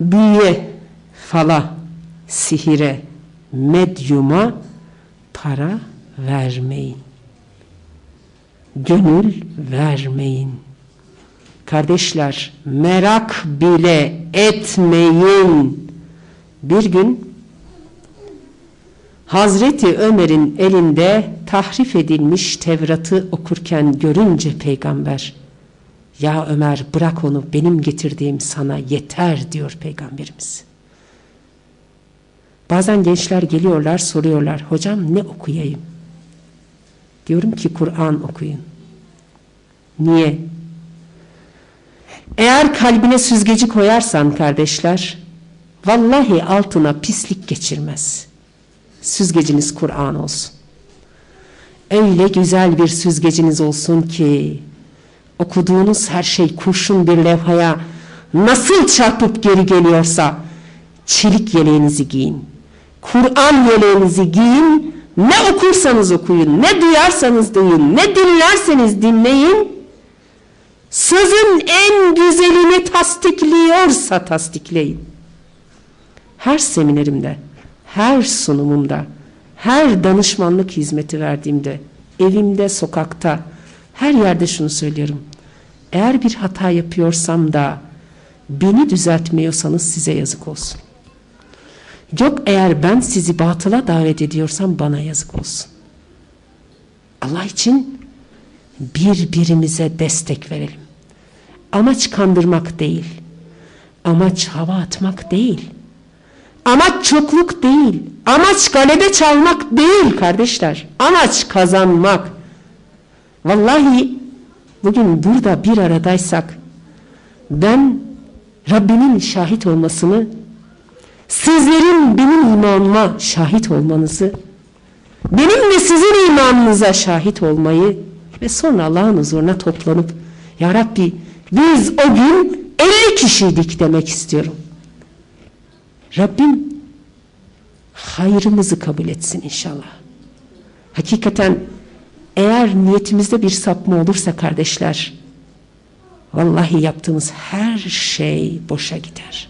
büyüye, fala, sihire, medyuma para vermeyin. Gönül vermeyin. Kardeşler merak bile etmeyin. Bir gün Hazreti Ömer'in elinde tahrif edilmiş Tevrat'ı okurken görünce peygamber ya Ömer bırak onu benim getirdiğim sana yeter diyor peygamberimiz. Bazen gençler geliyorlar soruyorlar hocam ne okuyayım? Diyorum ki Kur'an okuyun. Niye? Eğer kalbine süzgeci koyarsan kardeşler vallahi altına pislik geçirmez. Süzgeciniz Kur'an olsun. Öyle güzel bir süzgeciniz olsun ki okuduğunuz her şey kurşun bir levhaya nasıl çarpıp geri geliyorsa çelik yeleğinizi giyin. Kur'an yeleğinizi giyin. Ne okursanız okuyun, ne duyarsanız duyun, ne dinlerseniz dinleyin. Sözün en güzelini tasdikliyorsa tasdikleyin. Her seminerimde, her sunumumda, her danışmanlık hizmeti verdiğimde, evimde, sokakta, her yerde şunu söylüyorum. Eğer bir hata yapıyorsam da beni düzeltmiyorsanız size yazık olsun. Yok eğer ben sizi batıla davet ediyorsam bana yazık olsun. Allah için birbirimize destek verelim. Amaç kandırmak değil. Amaç hava atmak değil. Amaç çokluk değil. Amaç galebe çalmak değil kardeşler. Amaç kazanmak. Vallahi bugün burada bir aradaysak ben Rabbimin şahit olmasını sizlerin benim imanıma şahit olmanızı benim ve sizin imanınıza şahit olmayı ve sonra Allah'ın huzuruna toplanıp Ya Rabbi biz o gün 50 kişiydik demek istiyorum. Rabbim hayrımızı kabul etsin inşallah. Hakikaten eğer niyetimizde bir sapma olursa kardeşler vallahi yaptığımız her şey boşa gider.